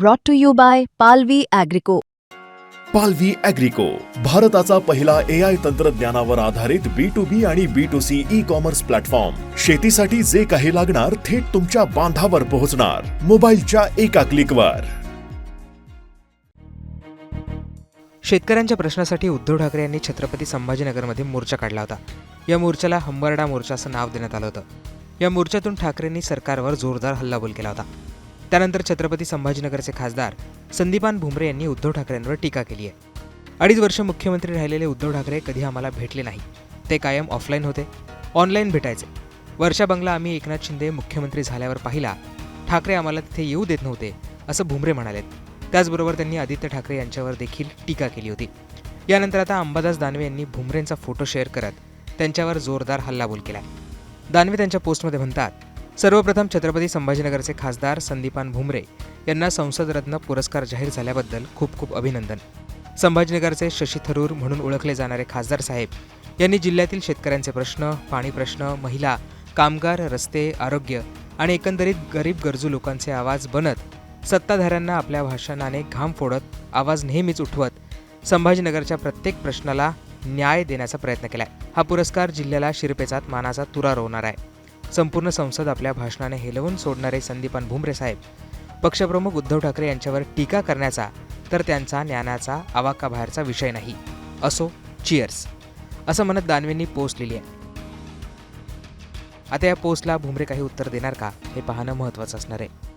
brought to you by Palvi Agrico. पालवी अॅग्रिको भारताचा पहिला ए आय तंत्रज्ञानावर आधारित बी टू बी आणि B to C e commerce platform शेतीसाठी जे काही लागणार थेट तुमच्या बांधावर पोहोचणार. मोबाईलच्या एका क्लिकवर शेतकऱ्यांच्या प्रश्नासाठी उद्धव ठाकरे यांनी छत्रपती संभाजीनगरमध्ये मोर्चा काढला होता. या मोर्चाला हंबरडा मोर्चा असं नाव देण्यात आलं होतं. या मोर्चातून ठाकरेंनी सरकारवर जोरदार हल्लाबोल केला होता. त्यानंतर छत्रपती संभाजीनगरचे खासदार संदीपान भुमरे यांनी उद्धव ठाकरेंवर टीका केली आहे. अडीच वर्ष मुख्यमंत्री राहिलेले उद्धव ठाकरे कधी आम्हाला भेटले नाही. ते कायम ऑफलाईन होते. ऑनलाईन भेटायचे. वर्षा बंगला आम्ही एकनाथ शिंदे मुख्यमंत्री झाल्यावर पाहिला ठाकरे आम्हाला तिथे येऊ देत नव्हते असं भुमरे म्हणालेत. त्याचबरोबर त्यांनी आदित्य ठाकरे यांच्यावर देखील टीका केली होती. यानंतर आता अंबादास दानवे यांनी भुमरेंचा फोटो शेअर करत त्यांच्यावर जोरदार हल्लाबोल केला. दानवे त्यांच्या पोस्टमध्ये म्हणतात सर्वप्रथम छत्रपती संभाजीनगरचे खासदार संदीपान भुमरे यांना संसदरत्न पुरस्कार जाहीर झाल्याबद्दल खूप खूप अभिनंदन. संभाजीनगरचे शशी थरूर म्हणून ओळखले जाणारे खासदार साहेब यांनी जिल्ह्यातील शेतकऱ्यांचे प्रश्न पाणी प्रश्न महिला कामगार रस्ते आरोग्य आणि एकंदरीत गरीब गरजू लोकांचे आवाज बनत सत्ताधाऱ्यांना आपल्या भाषणाने घाम फोडत आवाज नेहमीच उठवत संभाजीनगरच्या प्रत्येक प्रश्नाला न्याय देण्याचा प्रयत्न केलाय. हा पुरस्कार जिल्ह्याला शिरपेचात मानाचा तुरा रोवणार आहे. संपूर्ण संसद आपल्या भाषणाने हेलवून सोडणारे संदीपान भुमरे साहेब. पक्षप्रमुख उद्धव ठाकरे यांच्यावर टीका करण्याचा तर त्यांचा ज्ञानाचा आवाकाबाहेरचा विषय नाही. असो चिअर्स असं म्हणत दानवेंनी पोस्ट लिहिली आहे. आता या पोस्टला भुमरे काही उत्तर देणार का हे पाहणं महत्त्वाचं असणार आहे.